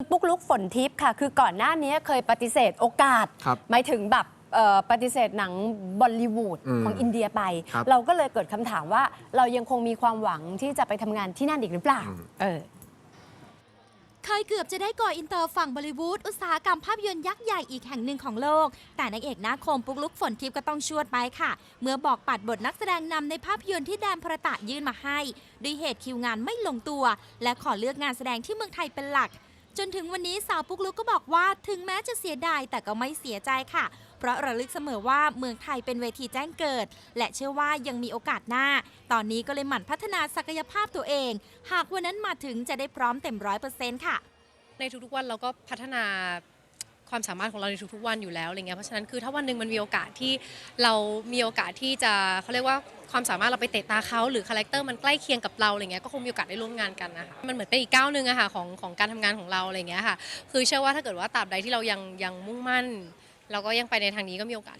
ปุ๊กลุกฝนทิพย์ค่ะ คือก่อนหน้านี้เคยปฏิเสธโอกาส ครับหมายถึงแบบเอ่อปฏิเสธหนังบอลลีวูดอืมของอินเดียไป ครับ เราก็เลยเกิดคำถามว่าเรายังคงมีความหวังที่จะไปทำงานที่นั่นอีกหรือเปล่าอืมเออ เคยเกือบจะได้ก่ออินเตอร์ฝั่งบอลิวูดอุตสาหกรรมภาพยนตร์ยักษ์ใหญ่อีกแห่งหนึ่งของโลก แต่นางเอกหน้าคมปุกลุกฝนทิพย์ก็ต้องชวดไปค่ะ เมื่อบอกปัดบทนักแสดงนำในภาพยนตร์ที่แดนพระตะยื่นมาให้ ด้วยเหตุคิวงานไม่ลงตัว และขอเลือกงานแสดงที่เมืองไทยเป็นหลัก จนถึงวันนี้สาวปุกลุกก็บอกว่าถึงแม้จะเสียดายแต่ก็ไม่เสียใจค่ะ เพราะระลึกเสมอว่าเมืองไทยเป็นเวทีแจ้งเกิด และเชื่อว่ายังมีโอกาสหน้า ตอนนี้ก็เลยหมั่นพัฒนาศักยภาพตัวเอง หากวันนั้นมาถึงจะได้พร้อมเต็มร้อยเปอร์เซ็นต์ค่ะ ในทุกๆวันเราก็พัฒนา ความสามารถของเราในทุกๆวันอยู่แล้วอะไรเงี้ยเพราะฉะนั้นคือถ้าวันหนึ่งมันมีโอกาสที่เรามีโอกาสที่จะเขาเรียกว่าความสามารถเราไปเตะตาเขาหรือคาแรคเตอร์มันใกล้เคียงกับเราอะไรเงี้ยก็คงมีโอกาสได้ร่วมงานกันนะคะมันเหมือนเป็นอีกก้าวหนึ่งอะค่ะของของการทำงานของเราอะไรเงี้ยค่ะ คือเชื่อว่าถ้าเกิดว่าตราบใดที่เรายังยังมุ่งมั่น เราก็ยังไปในทางนี้ก็มีโอกาส